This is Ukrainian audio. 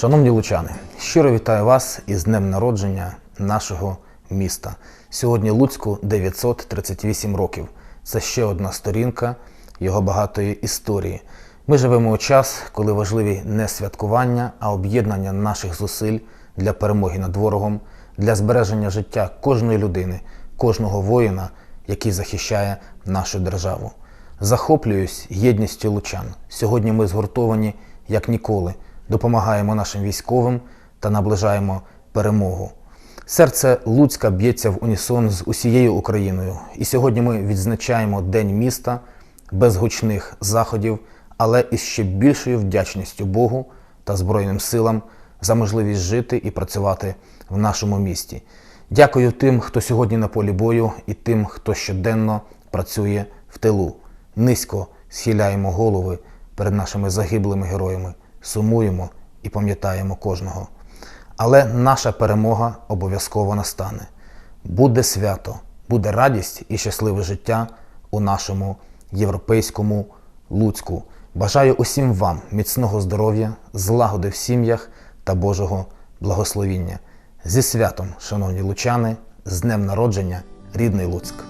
Шановні лучани, щиро вітаю вас із днем народження нашого міста. Сьогодні Луцьку 938 років. Це ще одна сторінка його багатої історії. Ми живемо у час, коли важливі не святкування, а об'єднання наших зусиль для перемоги над ворогом, для збереження життя кожної людини, кожного воїна, який захищає нашу державу. Захоплююсь єдністю лучан. Сьогодні ми згуртовані як ніколи, допомагаємо нашим військовим та наближаємо перемогу. Серце Луцька б'ється в унісон з усією Україною. І сьогодні ми відзначаємо День міста без гучних заходів, але із ще більшою вдячністю Богу та Збройним силам за можливість жити і працювати в нашому місті. Дякую тим, хто сьогодні на полі бою, і тим, хто щоденно працює в тилу. Низько схиляємо голови перед нашими загиблими героями, сумуємо і пам'ятаємо кожного. Але наша перемога обов'язково настане. Буде свято, буде радість і щасливе життя у нашому європейському Луцьку. Бажаю усім вам міцного здоров'я, злагоди в сім'ях та Божого благословіння. Зі святом, шановні лучани, з днем народження, рідний Луцьк!